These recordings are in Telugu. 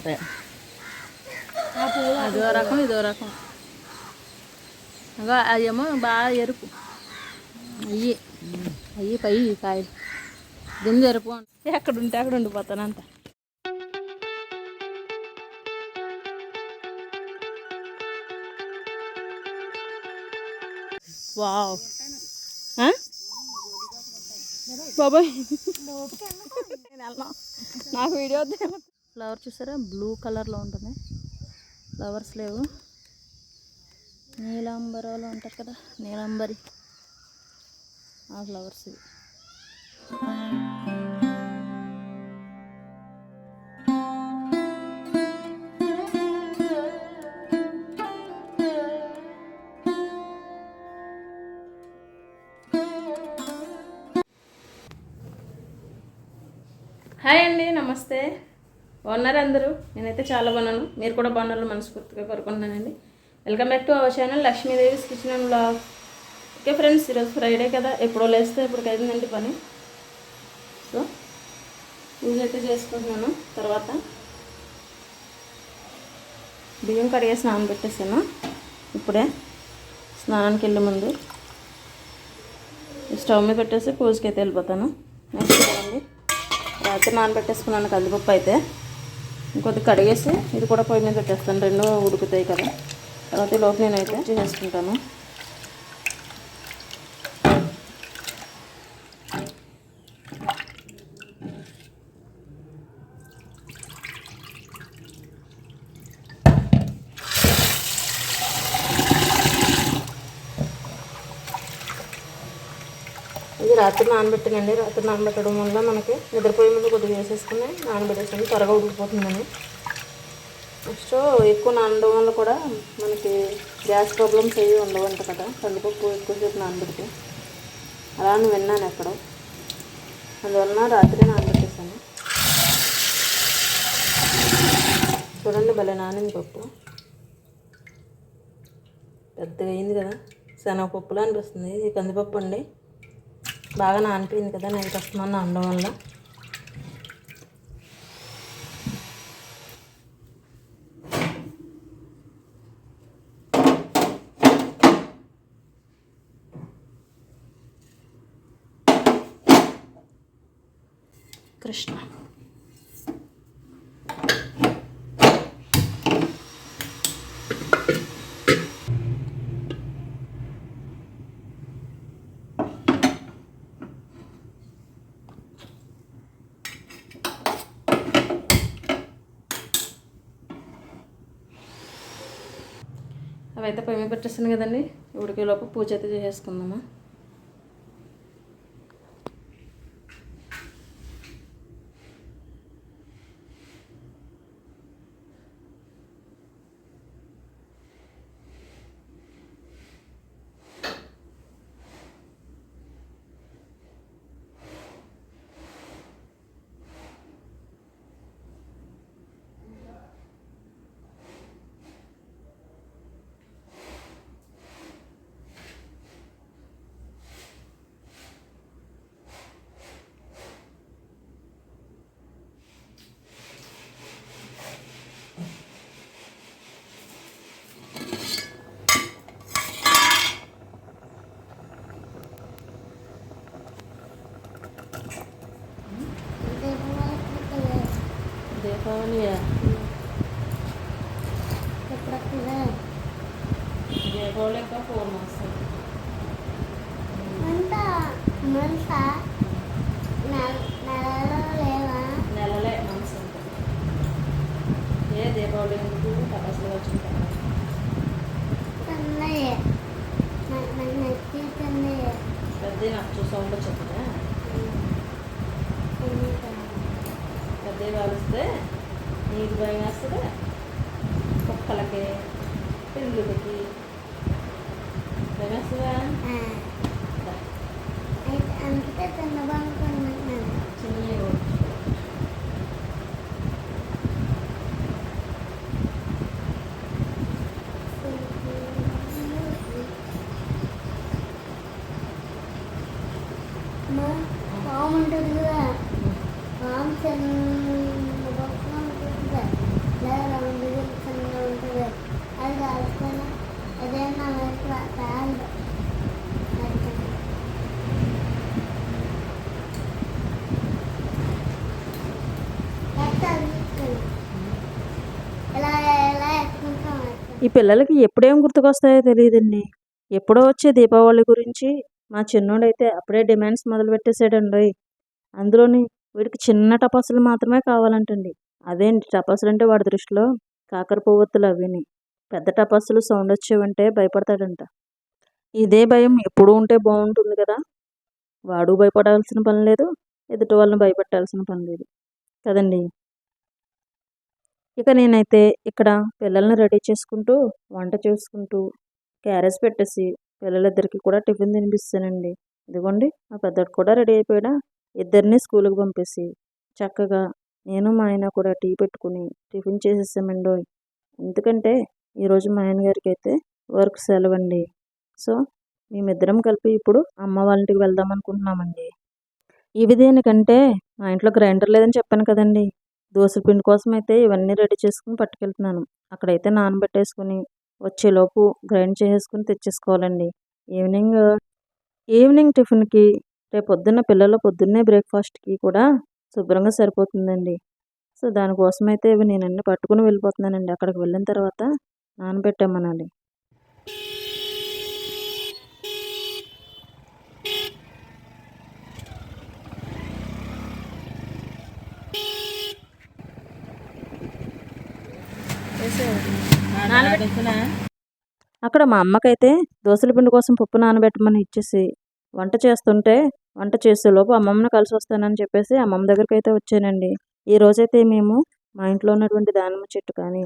ఈ పువ్వులు ఉంటాయి ఆ పువ్వు అదో రకం ఇదో రకం. అగో అవేమో బాగా ఎరుపు. అయ్యి అయ్యి పై కాయలు. గింజ ఎరుపు ఎక్కడ ఉంటే అక్కడ ఉండిపోతానంత వావ్. బాబాయ్. నాకు వీడియో ఫ్లవర్ చూసారా? బ్లూ కలర్లో ఉంటుంది. ఫ్లవర్స్ లేవు. నీలాంబరాలు అంటారు కదా? నీలాంబరి. ఆ ఫ్లవర్స్ ఇవి. హాయ్ అండి నమస్తే. బాగున్నారు అందరూ? నేనైతే చాలా బాగున్నాను. మీరు కూడా బాగున్నారు మనస్ఫూర్తిగా కోరుకుంటున్నానండి. Welcome back to our channel Lakshmidevi kitchen and blog. Okay friends ఈరోజు ఫ్రైడే కదా. ఎప్పుడో లేస్తే ఇప్పుడు అయిందండి పని. సో పూజ అయితే చేసుకుంటున్నాను. తర్వాత బియ్యం పడిగా స్నానం పెట్టేసాను ఇప్పుడే స్నానానికి వెళ్ళే ముందు స్టవ్ మీద పెట్టేసి పూజకి అయితే వెళ్ళిపోతాను. నెక్స్ట్ అండి రాత్రి నానబెట్టేసుకున్నాను కందిపప్పు అయితే. ఇంకొద్ది కడిగేసి ఇది కూడా పొయ్యి మీద పెట్టేస్తాను. రెండు ఉడుకుతాయి కదా. తర్వాత లోపు నేనైతే చేసుకుంటాను ఇది రాత్రి నానబెట్టానండి. రాత్రి నానబెట్టడం వల్ల మనకి నిద్రపోయే ముందు కొద్దిగా వేసేసుకుని నానబెట్టేసుకుని త్వరగా ఉడికిపోతుందని నెక్స్ట్ ఎక్కువ నానడం వల్ల కూడా మనకి గ్యాస్ ప్రాబ్లమ్స్ ఏవి ఉండవంట కదా. కందిపప్పు ఎక్కువసేపు నానబెడితే. అలా అని విన్నాను ఎక్కడో. అందువలన రాత్రి నానబెట్టేసాను చూడండి భలే నానింది పప్పు. పెద్దగా అయింది కదా. శనగపప్పులా అనిపిస్తుంది ఇది కందిపప్పు అండి. బాగా నానిపోయింది కదా నైట్ వస్తున్నాను నానడం వల్ల. కృష్ణ. అయితే పొయ్యి మీద పెట్టేస్తాను కదండి. ఉడికేలోపు పూజ అయితే చేసేసుకుందామా? ఎప్పుడప్పుడు దీపావళి ఇంకా ఫోర్ మంత్స్ మంత మంత నెలలో లేవా నెలలే మంత్స్ ఉంటుంది ఏ దీపావళి ఎందుకు వచ్చింది తందయ్య నాకు నచ్చి తందయ్య పెద్ద నాకు సౌండ్ వచ్చిందా పెద్ద కాలుస్తే నీకు భయం వేస్తుంది కుక్కలకి పిల్లులకి. భయం వేస్తుందా అందుకే తినబాలనుకున్నాను చిన్న పాము ఉంటుంది కదా పాము చిన్న బాక్స్లో ఉంటుంది కదా లేదా రౌండ్ చిన్నగా ఉంటుంది అది కాల్చుకొని అదే నా వైపు ప్యాంట్ ఇలా ఎలా ఎక్కుంటాం ఈ పిల్లలకి ఎప్పుడేం గుర్తుకొస్తాయో తెలియదండి. ఎప్పుడో వచ్చే దీపావళి గురించి మా చిన్నోడైతే అప్పుడే డిమాండ్స్ మొదలు పెట్టేశాడండి అందులోని వీడికి చిన్న టపాసులు మాత్రమే కావాలంటండి. అదేంటి టపాసులు అంటే వాడి దృష్టిలో కాకర పువ్వొత్తులు అవిని పెద్ద టపాసులు సౌండ్ వచ్చేవంటే భయపడతాడంట. ఇదే భయం ఎప్పుడు ఉంటే బాగుంటుంది కదా. వాడు భయపడాల్సిన పని లేదు ఎదుటి వాళ్ళని భయపెట్టాల్సిన పని లేదు. కదండి. ఇక నేనైతే ఇక్కడ పిల్లల్ని రెడీ చేసుకుంటూ వంట చేసుకుంటూ క్యారేజ్ పెట్టేసి పిల్లలిద్దరికి కూడా టిఫిన్ తినిపిస్తానండి. ఇదిగోండి మా పెద్దడు కూడా రెడీ అయిపోయాడా? ఇద్దరిని స్కూల్కి పంపేసి చక్కగా నేను మా ఆయన కూడా టీ పెట్టుకుని టిఫిన్ చేసేసామండి. ఎందుకంటే ఈరోజు మా ఆయన గారికి అయితే వర్క్ సెలవు అండి సో మేమిద్దరం కలిపి ఇప్పుడు అమ్మ వాళ్ళ ఇంటికి వెళ్దాం అనుకుంటున్నామండి. ఇవి దేనికంటే మా ఇంట్లో గ్రైండర్ లేదని చెప్పాను కదండి. దోశల పిండి కోసం అయితే ఇవన్నీ రెడీ చేసుకుని పట్టుకెళ్తున్నాను. అక్కడైతే నానబెట్టేసుకుని వచ్చేలోపు గ్రైండ్ చేసేసుకుని తెచ్చేసుకోవాలండి. ఈవినింగ్ ఈవినింగ్ టిఫిన్కి రేపు పొద్దున్న పిల్లల పొద్దున్నే బ్రేక్ఫాస్ట్కి కూడా శుభ్రంగా సరిపోతుందండి. సో దానికోసం అయితే ఇవి నేను అన్ని పట్టుకుని వెళ్ళిపోతున్నానండి. అక్కడికి వెళ్ళిన తర్వాత నానబెట్టామనాలి. అక్కడ మా అమ్మకైతే దోశల పిండి కోసం పప్పు నానబెట్టమని ఇచ్చేసి వంట చేస్తుంటే వంట చేసేలోపు అమ్మమ్మని కలిసి వస్తానని చెప్పేసి అమ్మమ్మ దగ్గరికి అయితే వచ్చానండి. ఈ రోజైతే మేము మా ఇంట్లో ఉన్నటువంటి దానిమ్మ చెట్టు కానీ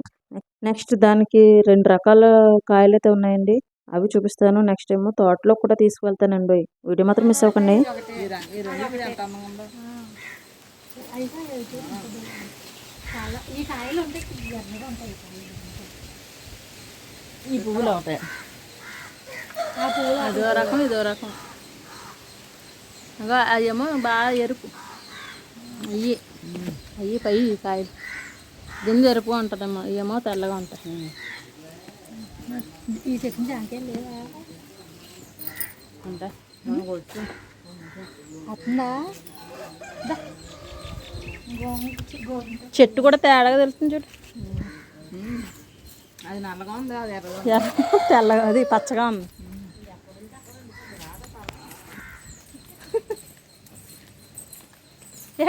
నెక్స్ట్ దానికి రెండు రకాల కాయలు అయితే ఉన్నాయండి. అవి చూపిస్తాను. నెక్స్ట్ ఏమో తోటలో కూడా తీసుకువెళ్తానండి. వీడియో మాత్రం మిస్ అవ్వకండి. ఈ కాయలు ఉంటాయి. ఈ పువ్వులు అవుతాయి ఆ పువ్వులు అదో రకం ఇదో రకం ఇంకా అవేమో బాగా ఎరుపు అయ్యి అయ్యి పై కాయలు గింజ ఎరుపు ఉంటుందమ్మా ఇవేమో తెల్లగా ఉంటాయి ఈ చెట్టు ఉంటాయి వచ్చి గోంగూర చెట్టు కూడా తేడాగా తెలుస్తుంది చూడు అది నల్లగా ఉంది? అది ఎర్రగా ఎర్ర తెల్లగా అది పచ్చగా ఉంది.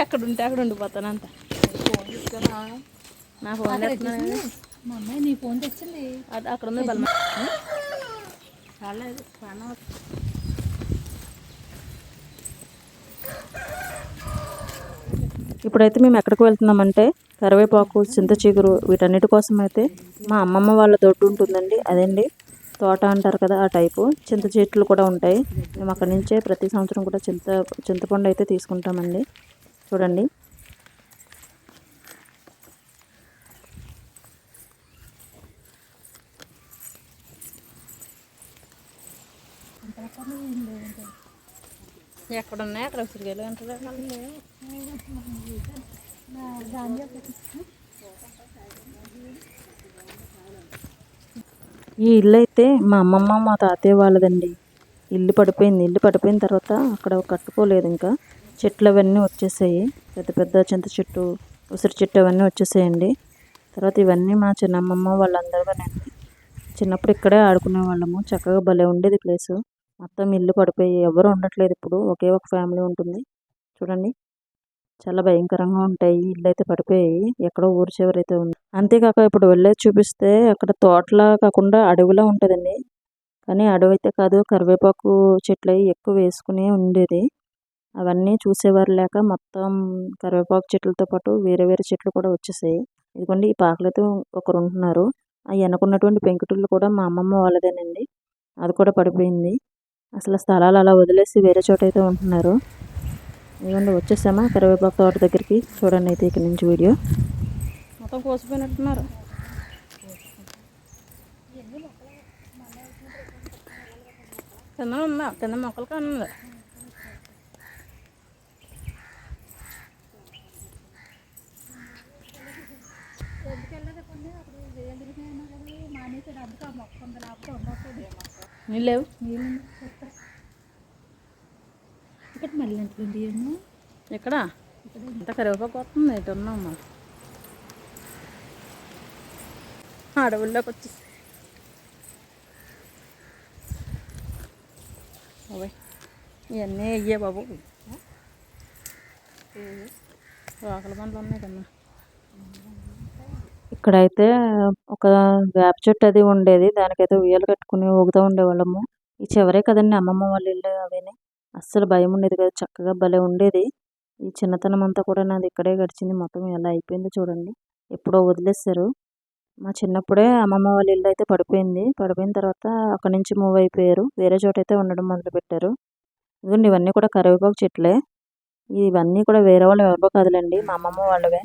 ఎక్కడ ఉంటే అక్కడ ఉండిపోతాను అంత. నా ఫోన్ మా అమ్మాయి నీ ఫోన్ తెచ్చింది? అది అక్కడ ఉంది బలమ. చాలేదు చాలా ఇప్పుడైతే మేము ఎక్కడికి వెళ్తున్నామంటే కరివేపాకు చింత చిగురు వీటన్నిటి కోసం అయితే మా అమ్మమ్మ వాళ్ళ దొడ్డు ఉంటుందండి. అదండి తోట అంటారు కదా ఆ టైపు. చింత చెట్లు కూడా ఉంటాయి. మేము అక్కడి నుంచే ప్రతి సంవత్సరం కూడా చింత చింతపండు అయితే తీసుకుంటామండి. చూడండి. ఎక్కడున్నాయి? అక్కడ ఉసిరికాయలు అంటారు ఈ ఇల్లు అయితే మా అమ్మమ్మ మా తాతయ్య వాళ్ళదండి. ఇల్లు పడిపోయింది. ఇల్లు పడిపోయిన తర్వాత అక్కడ కట్టుకోలేదు ఇంకా. చెట్లు అవన్నీ వచ్చేసాయి. పెద్ద పెద్ద చింత చెట్టు ఉసిరి చెట్టు అవన్నీ వచ్చేసాయండి. తర్వాత ఇవన్నీ మా చిన్నమ్మమ్మ వాళ్ళందరూ చిన్నప్పుడు ఇక్కడే ఆడుకునే వాళ్ళము. చక్కగా భలే ఉండేది ప్లేస్. మొత్తం ఇల్లు పడిపోయి ఎవరు ఉండట్లేదు ఇప్పుడు. ఒకే ఒక ఫ్యామిలీ ఉంటుంది. చూడండి. చాలా భయంకరంగా ఉంటాయి. ఇల్లు అయితే పడిపోయాయి. ఎక్కడో ఊరు చివరైతే ఉంది. అంతేకాక ఇప్పుడు వెళ్ళేది చూపిస్తే అక్కడ తోటలా కాకుండా అడవిలా ఉంటుందండి. కానీ అడవి అయితే కాదు కరివేపాకు చెట్లు అవి ఎక్కువ వేసుకుని ఉండేది. అవన్నీ చూసేవారు లేక మొత్తం కరివేపాకు చెట్లతో పాటు వేరే వేరే చెట్లు కూడా వచ్చేసాయి. ఇదిగోండి ఈ పాకలతో ఒకరు ఉంటున్నారు. ఆ వెనకున్నటువంటి పెంకుటిల్లు కూడా మా అమ్మమ్మ వాళ్ళదేనండి. అది కూడా పడిపోయింది. అసలు స్థలాలు అలా వదిలేసి వేరే చోట అయితే ఉంటున్నారు. ఇవ్వండి వచ్చేసామా? కరివేపాక తోట దగ్గరికి చూడండి అయితే ఇక్కడ నుంచి వీడియో. మొత్తం కోసిపోయినట్టున్నారు. కింద ఉందా కింద మొక్కలు కానుంది నీళ్ళు లేవు? నీళ్ళు ఇక్కడ మళ్ళీ ఎంతమంది ఎక్కడ? ఇంత కరివేపాకు వస్తుంది ఇటు ఉన్నాం మనం అడవుల్లోకి వచ్చి ఓయ్ ఇవన్నీ అయ్యే బాబు. రోకల బండ్లు ఉన్నాయి కన్నా ఇక్కడైతే ఒక వేప చెట్టు అది ఉండేది దానికైతే ఉయ్యాలు కట్టుకుని ఊగుతూ ఉండేవాళ్ళము. ఈ చివరే కదండి అమ్మమ్మ వాళ్ళ ఇల్లు అవిని. అస్సలు భయం ఉండేది కదా. చక్కగా భలే ఉండేది. ఈ చిన్నతనం అంతా కూడా నాది ఇక్కడే గడిచింది. మొత్తం ఎలా అయిపోయిందో చూడండి. ఎప్పుడో వదిలేస్తారు మా చిన్నప్పుడే అమ్మమ్మ వాళ్ళ ఇల్లు అయితే పడిపోయింది. పడిపోయిన తర్వాత అక్కడి నుంచి మూవ్ అయిపోయారు. వేరే చోట అయితే ఉండడం మొదలుపెట్టారు. ఇదిగోండి ఇవన్నీ కూడా కరివేపాకు చెట్లే. ఇవన్నీ కూడా వేరే వాళ్ళు ఎవరికో కాదులేండి. మా అమ్మమ్మ వాళ్ళవే.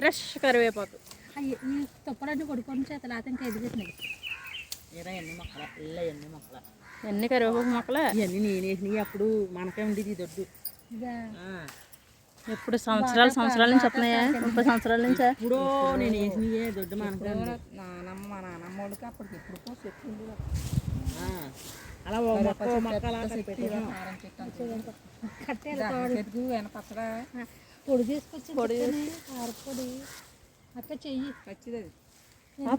ఫ్రెష్ కరివేపాకు. ఈ తుప్పలన్నీ కొడుకొని చేత లేకపోతే ఇంకా ఎదిగేసినాయి ఎన్ని మొక్కల? ఎన్ని మొక్కల? ఎన్ని కరివేపాకు మొక్కలే? ఇవన్నీ నేను వేసినవి అప్పుడు మనకే ఉండేది దొడ్డు ఇదా? ఎప్పుడు సంవత్సరాలు సంవత్సరాల నుంచి వస్తున్నాయా? ముప్పై సంవత్సరాల నుంచా? ఇప్పుడు నేను వేసినవే దొడ్డు మనకే నానమ్మ మా నానమ్మ వాళ్ళకి అప్పటికి ఎప్పుడు చెప్పింది అలా ఓ మొక్క మొక్క అలా వెనపచ్చగా పొడి తీసుకొచ్చి పొడి కారపొడి అక్క చెయ్యి. పచ్చిది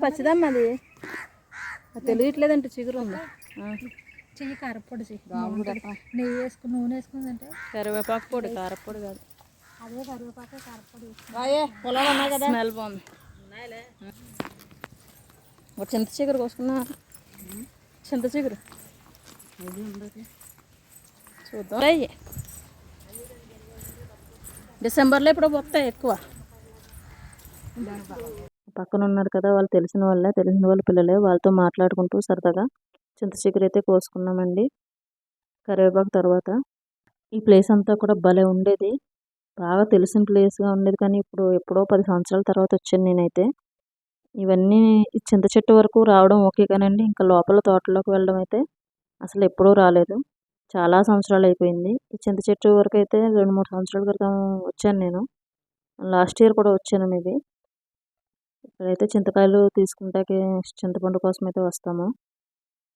పచ్చిదమ్మా అది తెలియట్లేదంటే చిగురు ఉంది. చెయ్యి కారపొడి నెయ్యి వేసుకుని నూనె వేసుకుందంటే కరివేపాకు పొడి కారపొడి కాదు. అదే కరివేపాకు కారపొడి స్మెల్ బాగుంది. ఒక చింత చిగురు కోసుకున్నా చింత చిగురు. చూద్దాం. అయ్యి డిసెంబర్లో ఇప్పుడు వస్తాయి ఎక్కువ. పక్కన ఉన్నారు కదా వాళ్ళు తెలిసిన వాళ్ళే తెలిసిన వాళ్ళ పిల్లలే వాళ్ళతో మాట్లాడుకుంటూ సరదాగా చింత చిగురు అయితే కోసుకున్నామండి. కరివేపాకు తర్వాత. ఈ ప్లేస్ అంతా కూడా భలే ఉండేది. బాగా తెలిసిన ప్లేస్గా ఉండేది కానీ ఇప్పుడు ఎప్పుడో పది సంవత్సరాల తర్వాత వచ్చాను నేనైతే. ఇవన్నీ ఈ చింత చెట్టు వరకు రావడం ఓకే కానండి. ఇంకా లోపల తోటలోకి వెళ్ళడం అయితే అసలు ఎప్పుడూ రాలేదు. చాలా సంవత్సరాలు అయిపోయింది. ఈ చింత చెట్టు వరకు అయితే రెండు మూడు సంవత్సరాల క్రితం వచ్చాను నేను. లాస్ట్ ఇయర్ కూడా వచ్చాను మేబీ. ఇక్కడైతే చింతకాయలు తీసుకుంటాకి చింతపండు కోసం అయితే వస్తాము.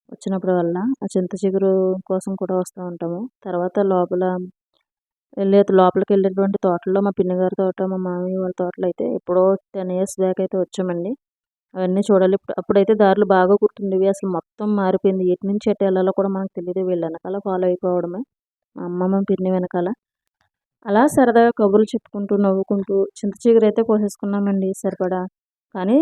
వచ్చినప్పుడు వల్ల ఆ చింత చిగురు కోసం కూడా వస్తూ ఉంటాము. తర్వాత లోపల వెళ్ళే లోపలికి వెళ్ళేటువంటి తోటల్లో మా పిన్ని గారి తోట మా మామయ్య వాళ్ళ తోటలో అయితే ఎప్పుడో టెన్ ఇయర్స్ బ్యాక్ అయితే వచ్చామండి. అవన్నీ చూడాలి. ఇప్పుడు అప్పుడైతే దారులు బాగా గుర్తుండేవి. అసలు మొత్తం మారిపోయింది. ఎటు నుంచి ఎటు వెళ్ళాలో కూడా మనకు తెలియదు వీళ్ళ వెనకాల ఫాలో అయిపోవడమే. మా అమ్మమ్మ పిన్ని వెనకాల. అలా సరదాగా కబుర్లు చెప్పుకుంటూ నవ్వుకుంటూ చింత చిగురు అయితే కోసేసుకున్నామండి సరిపడా. కానీ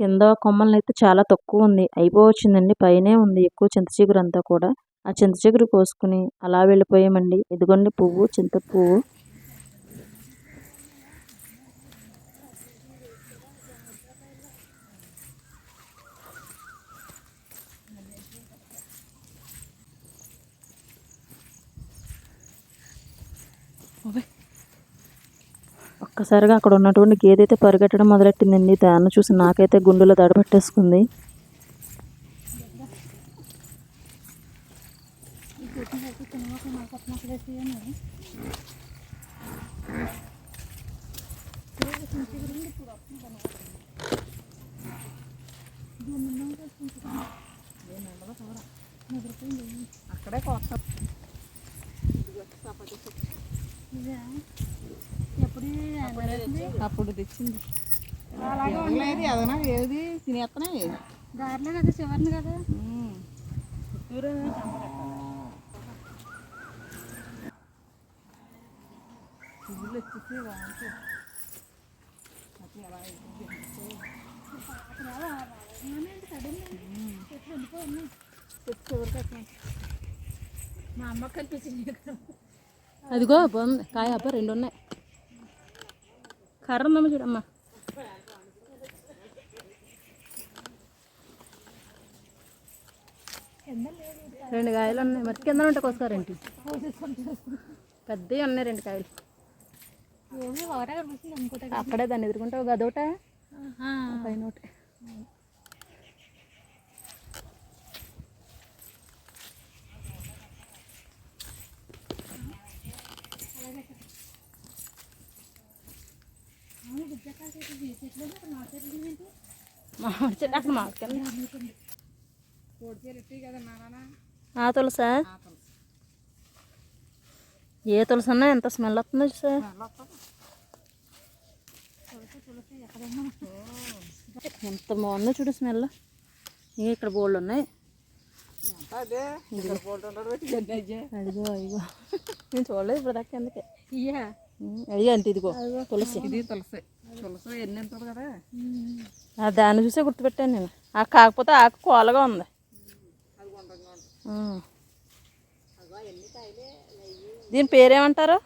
కింద కొమ్మలను అయితే చాలా తక్కువ ఉంది. అయిపోవచ్చిందండి. పైనే ఉంది. ఎక్కువ చింత చిగురు అంతా కూడా. ఆ చింత చిగురు కోసుకుని అలా వెళ్ళిపోయామండి. ఇదిగోండి పువ్వు చింత పువ్వు ఒక్కసారిగా అక్కడ ఉన్నటువంటి గేదె అయితే పరిగెట్టడం మొదలెట్టిందండి దాన్ని చూసి నాకైతే గుండెలో దడబట్టేసుకుంది. అక్కడే కోస్తాం అప్పుడు తెచ్చింది. లేదు అదనా? ఏది? తినేస్తున్నాయి దారిలో కదా చివరిని కదా. మా అమ్మ కనిపించింది అదిగో బాగుంది. కాయ అబ్బా రెండు ఉన్నాయి కర్ర ఉందమ్మ చూడమ్మా. రెండు కాయలు ఉన్నాయి. మరి కింద ఉంటే కోసుకోరేంటి పెద్దవి ఉన్నాయి రెండు కాయలు. అక్కడే దాన్ని ఎదుర్కొంటే ఒక అదొకట పైన ఒకటి. మామిడి చెట్టు అక్కడ మామిడికాయ తులసా? ఏ తులసి అన్నా ఎంత స్మెల్ వస్తుందో సార్ ఎంత బాగుందో చూడు స్మెల్ ఇక ఇక్కడ బోళ్ళు ఉన్నాయి? అదిగో అయ్యో. నేను చూడలేదు ఇప్పుడు దాకా ఎందుకే. అయ్యా అంటే ఇదిగో తులసి. ఇది తులసి. ఆ దాన్ని చూసే గుర్తుపెట్టాను నేను. ఆ కాకపోతే ఆకు కోలగా ఉంది. దీని పేరేమంటారు?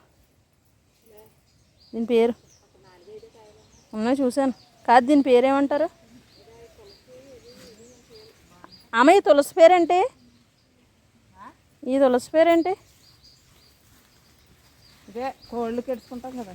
దీని పేరు? ఉన్నాయి చూశాను. కాదు దీని పేరేమంటారు? అమ్మ ఈ తులసి పేరేంటి? ఈ తులసి పేరేంటి? ఇదే కోళ్ళు కెడుచుకుంటాం కదా.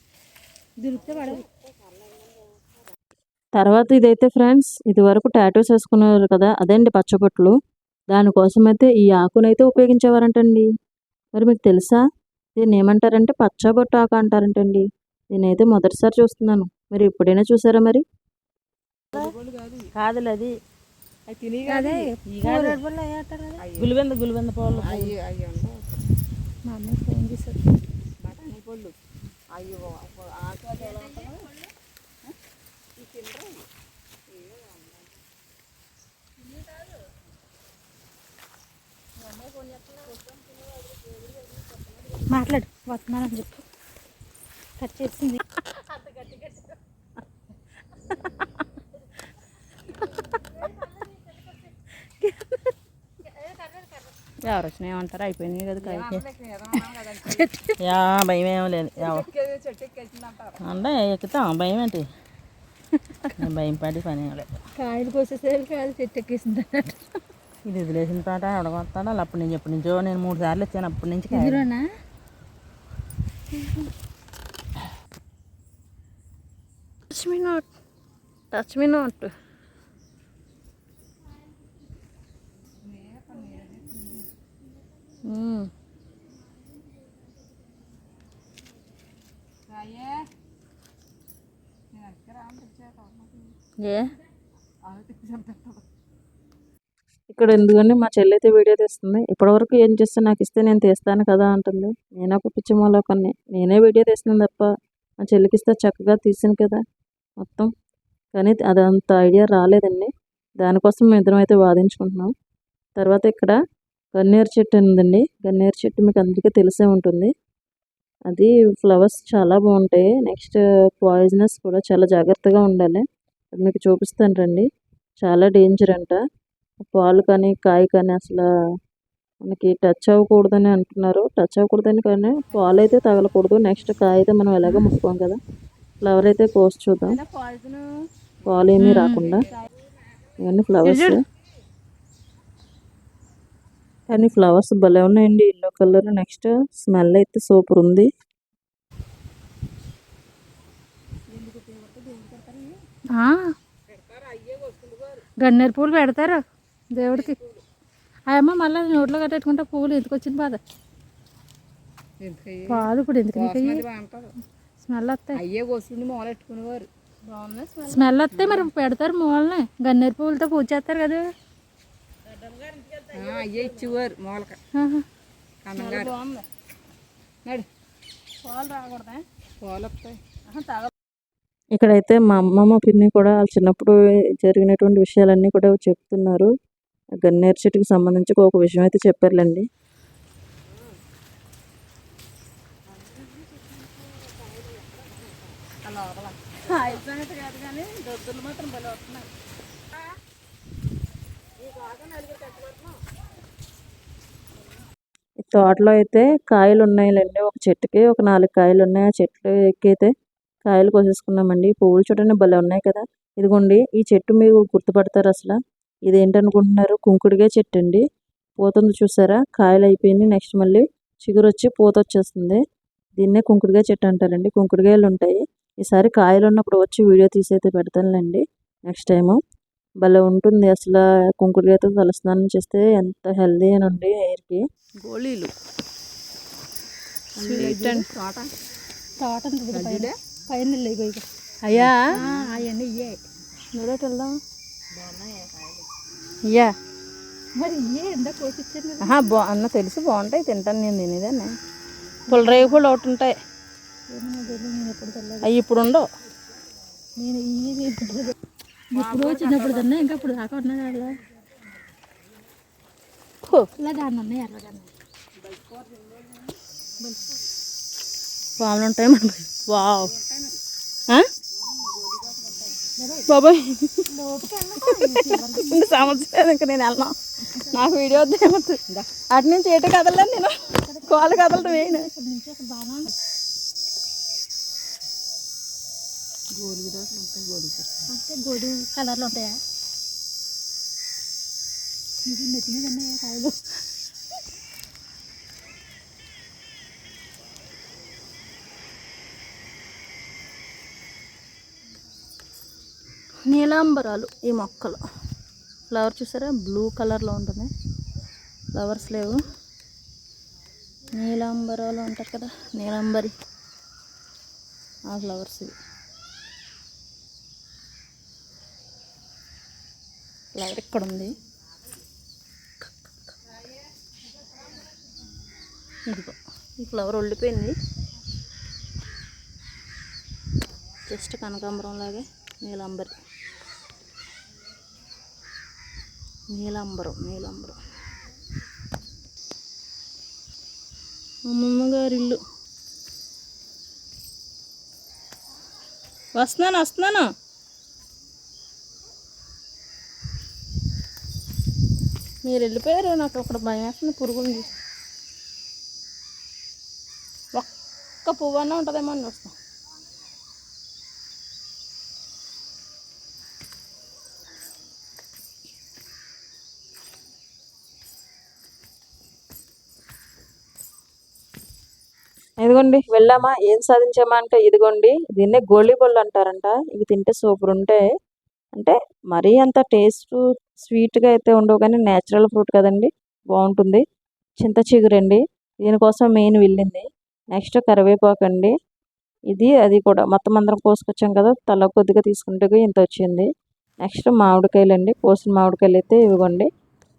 తర్వాత ఇదైతే ఫ్రెండ్స్ ఇది వరకు టాటూస్ వేసుకునేవారు కదా అదేంటి పచ్చబొట్లు. దానికోసం అయితే ఈ ఆకునైతే ఉపయోగించేవారంటండి. మరి మీకు తెలుసా? దీన్ని ఏమంటారంటే పచ్చబొట్టు ఆకు అంటారంటండి. నేనైతే మొదటిసారి చూస్తున్నాను. మీరు ఎప్పుడైనా చూసారా మరి? కాదులే అది గులివెంద గులివెంద పళ్ళు మా అమ్మాయి ఫోన్ చేశారు. అయ్యి మాట్లాడు వస్తున్నానని చెప్పు. కట్ చేసింది. ఎవరు వచ్చినా ఏమంటారు? అయిపోయినాయి కదా కదా యా భయం ఏం లేదు అంటే ఎక్కుతాం భయం ఏంటి? భయం పడి పని ఏం లేదు కాయలు కోసేసరికి అది చెట్టు ఎక్కేసింది ఇది వదిలేసిన తోట అడగొస్తాడు అలా అప్పటి నుంచి ఎప్పటి నుంచో నేను మూడు సార్లు వచ్చాను. అప్పటి నుంచి కాయలు. ఇందులోనా? Touch me not touch me not అయ్యే నేను అక్కడ తెచ్చాక ఏ అవి తెచ్చాను ఇక్కడ ఎందుకని మా చెల్లి అయితే వీడియో తీస్తుంది. ఇప్పటివరకు ఏం చేస్తే నాకు ఇస్తే నేను తీస్తాను కదా అంటుంది. నేను ఒక పిచ్చి కొన్ని నేనే వీడియో తీస్తున్నాను తప్ప మా చెల్లికి ఇస్తే చక్కగా తీసాను కదా మొత్తం. కానీ అదంత ఐడియా రాలేదండి. దానికోసం మేము ఇద్దరం అయితే వాదించుకుంటున్నాం. తర్వాత ఇక్కడ గన్నేరు చెట్టు ఉందండి. గన్నేరు చెట్టు మీకు అందరికీ తెలిసే ఉంటుంది. అది ఫ్లవర్స్ చాలా బాగుంటాయి. నెక్స్ట్ పాయిజనస్ కూడా చాలా జాగ్రత్తగా ఉండాలి. మీకు చూపిస్తాను రండి. చాలా డేంజర్ అంట. పాలు కానీ కాయ కానీ అసలు మనకి టచ్ అవ్వకూడదని అంటున్నారు. టచ్ అవ్వకూడదని కానీ పాలు అయితే తగలకూడదు. నెక్స్ట్ కాయ అయితే మనం ఎలాగో ముట్టుకోం కదా. ఫ్లవర్ అయితే కోసి చూద్దాం. పాలు ఏమీ రాకుండా. ఇవన్నీ ఫ్లవర్స్ కానీ ఫ్లవర్స్ భలే ఉన్నాయండి. ఎల్లో కలర్ నెక్స్ట్ స్మెల్ అయితే సూపర్ ఉంది. గన్నేరు పూలు పెడతారు దేవుడికి. అయ్యమ్మ మళ్ళీ నోట్లో కట్టేట్టుకుంటే పువ్వులు ఎందుకు వచ్చింది బాధ? పాలు ఇప్పుడు ఎందుకు స్మెల్ వస్తాయి. అయ్యే కోసుకుని మొదలెట్టుకునేవారు స్మెల్? వస్తాయి మరి పెడతారు మూలనే. గన్నేరు పువ్వులతో పూజ చేస్తారు కదా. ఆ, అయ్యే ఇచ్చేవారు మూలక. ఆహా. కన్నంగారు నడు. పాలు రాకూడదా? పాలు వస్తాయి ఇక్కడైతే మా అమ్మమ్మ పిన్ని కూడా వాళ్ళు చిన్నప్పుడు జరిగినటువంటి విషయాలన్నీ కూడా చెప్తున్నారు. గన్నేరు చెట్టుకి సంబంధించి ఒక విషయం అయితే చెప్పారులేండి. తోటలో అయితే కాయలు ఉన్నాయిలేండి ఒక చెట్టుకి ఒక నాలుగు కాయలు ఉన్నాయి ఆ చెట్లు ఎక్కితే కాయలు కోసేసుకున్నామండి. పువ్వులు చూడండి భలే ఉన్నాయి కదా. ఇదిగోండి ఈ చెట్టు మీరు గుర్తుపడతారు అసలు. ఇదేంటనుకుంటున్నారు? కుంకుడిగా చెట్టు అండి పోతుంది చూసారా? కాయలు అయిపోయింది. నెక్స్ట్ మళ్ళీ చిగురు వచ్చి పూత వచ్చేస్తుంది. దీన్నే కుంకుడుగా చెట్టు అంటారండి. కుంకుడుగాయలు ఉంటాయి. ఈసారి కాయలు ఉన్నప్పుడు వచ్చి వీడియో తీసి అయితే పెడతానులేండి. Next time. భలే ఉంటుంది అసలు కుంకుడుగాయతో తలస్నానం చేస్తే ఎంత హెల్దీ అని ఉండి హెయిర్కి గోళీలు. తోట తోట పైన ఇగో. ఇగో అయ్యా అవన్నీ ఇయ్యే. నూరేటి వెళ్దాం అయ్యా మరి ఇయ్యే ఎందా కోసిచ్చాను బా అన్న తెలుసు బాగుంటాయి తింటాను నేను తినేదాన్ని. పుల్లరేవి కూడా ఒకటి ఉంటాయి. అవి ఇప్పుడు ఉండవు. నేను ఇయ్యి ఇప్పుడు చిన్నప్పుడు తిన్నా ఇంకా ఇప్పుడు దాకా ఉన్నా కదా. ఇలా దాన్ని ఉన్నాయి ఎర్రగా పాములు ఉంటాయి మన వావ్? బాబాయ్. ఇంక సంవత్సరం ఇంకా నేను వెళ్ళను. నాకు వీడియో వద్దు అటు నుంచి ఏటో కదలను నేను? కాళ్ళు కదలటం వేయను అంటే గోధు కలర్లు ఉంటాయా? ఇది నెత్తి మీద ఉన్నాయా కాయలు నీలాంబరాలు ఈ మొక్కలు. ఫ్లవర్ చూసారా? బ్లూ కలర్లో ఉంటుంది. ఫ్లవర్స్ లేవు. నీలాంబరాలు అంటారు కదా? నీలాంబరి. ఆ ఫ్లవర్స్ ఇవి. ఫ్లవర్ ఇక్కడ ఉంది. ఇదిగో ఈ ఫ్లవర్ ఒళ్ళిపోయింది. జస్ట్ కనకాంబరం లాగే నీలాంబరి. నీలాంబరం నీలాంబరం. అమ్మమ్మ గారి ఇల్లు వస్తున్నాను వస్తున్నాను? మీరు వెళ్ళిపోయారు నాకు అక్కడ భయం వేస్తుంది పురుగుంది ఒక్క పువ్వు ఉంటుందేమో అని వస్తాను ఇదిగోండి వెళ్ళామా? ఏం సాధించామా అంటే ఇదిగోండి దీన్నే గోళీ అంటారంట. ఇవి తింటే సూపర్ ఉంటాయి అంటే మరీ అంత టేస్ట్ స్వీట్గా అయితే ఉండవు కానీ నేచురల్ ఫ్రూట్ కదండి బాగుంటుంది. చింత చిగురండి దీనికోసం మెయిన్ వెళ్ళింది. నెక్స్ట్ కరివేపాకు అండి. ఇది అది కూడా మొత్తం అందరం కోసుకొచ్చాం కదా తల కొద్దిగా తీసుకుంటే ఇంత వచ్చింది. నెక్స్ట్ మామిడికాయలు అండి కోసిన మామిడికాయలు అయితే ఇవ్వండి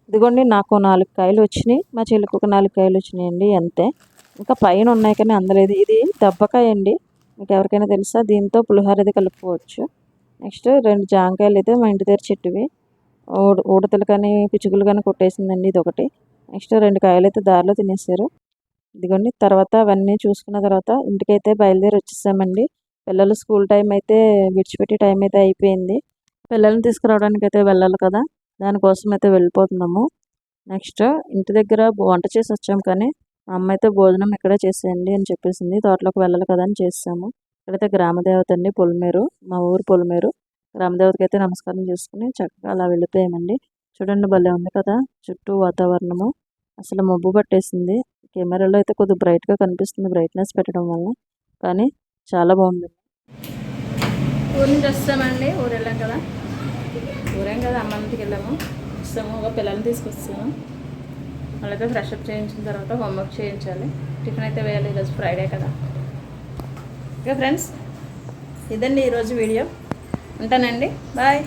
ఇదిగోండి నాకు నాలుగు కాయలు వచ్చినాయి మా చెల్లికి ఒక నాలుగు కాయలు వచ్చినాయండి అంతే. ఇంకా పైన ఉన్నాయి కానీ అందలేదు. ఇది దబ్బకాయ అండి. మీకు ఎవరికైనా తెలుసా? దీంతో పులిహోర అది కలుపుకోవచ్చు. నెక్స్ట్ రెండు జాంకాయలు అయితే మా ఇంటి దగ్గర చెట్టువి. ఊడ- ఉడతలు కానీ పిచ్చుకలు కానీ కొట్టేసిందండి ఇది ఒకటి నెక్స్ట్ రెండు కాయలు అయితే దారిలో తినేసారు ఇదిగోండి తర్వాత అవన్నీ చూసుకున్న తర్వాత ఇంటికైతే బయలుదేరి వచ్చేసామండి. పిల్లలు స్కూల్ టైం అయితే విడిచిపెట్టే టైం అయితే అయిపోయింది. పిల్లల్ని తీసుకురావడానికి అయితే వెళ్ళాలి కదా. దానికోసం అయితే వెళ్ళిపోతున్నాము. నెక్స్ట్ ఇంటి దగ్గర వంట చేసి వచ్చాం కానీ మా అమ్మ అయితే భోజనం ఇక్కడే చేసేయండి అని చెప్పేసింది. తోటలోకి వెళ్ళాలి కదా అని చేసాము. ఇక్కడైతే గ్రామదేవత అండి పొలిమేరు. మా ఊరు పొలిమేరు. గ్రామదేవతకి అయితే నమస్కారం చేసుకుని చక్కగా అలా వెళ్ళిపోయామండి. చూడండి భలే ఉంది కదా. చుట్టూ వాతావరణము. అసలు మబ్బు పట్టేసింది. కెమెరాలో అయితే కొద్దిగా బ్రైట్గా కనిపిస్తుంది బ్రైట్నెస్ పెట్టడం వల్ల. కానీ చాలా బాగుంది. ఊరి నుంచి వస్తామండి ఊరు వెళ్ళాం కదా. ఊరేం కదా అమ్మ ఇంటికి వెళ్ళాము. వస్తాము. ఒక పిల్లల్ని తీసుకొస్తాము. వాళ్ళైతే ఫ్రెష్ అప్ చేయించిన తర్వాత హోంవర్క్ చేయించాలి. టిఫిన్ అయితే వేయాలి ఈరోజు ఫ్రైడే కదా. ఓకే ఫ్రెండ్స్ ఇదండి ఈరోజు వీడియో. ఉంటానండి. బాయ్.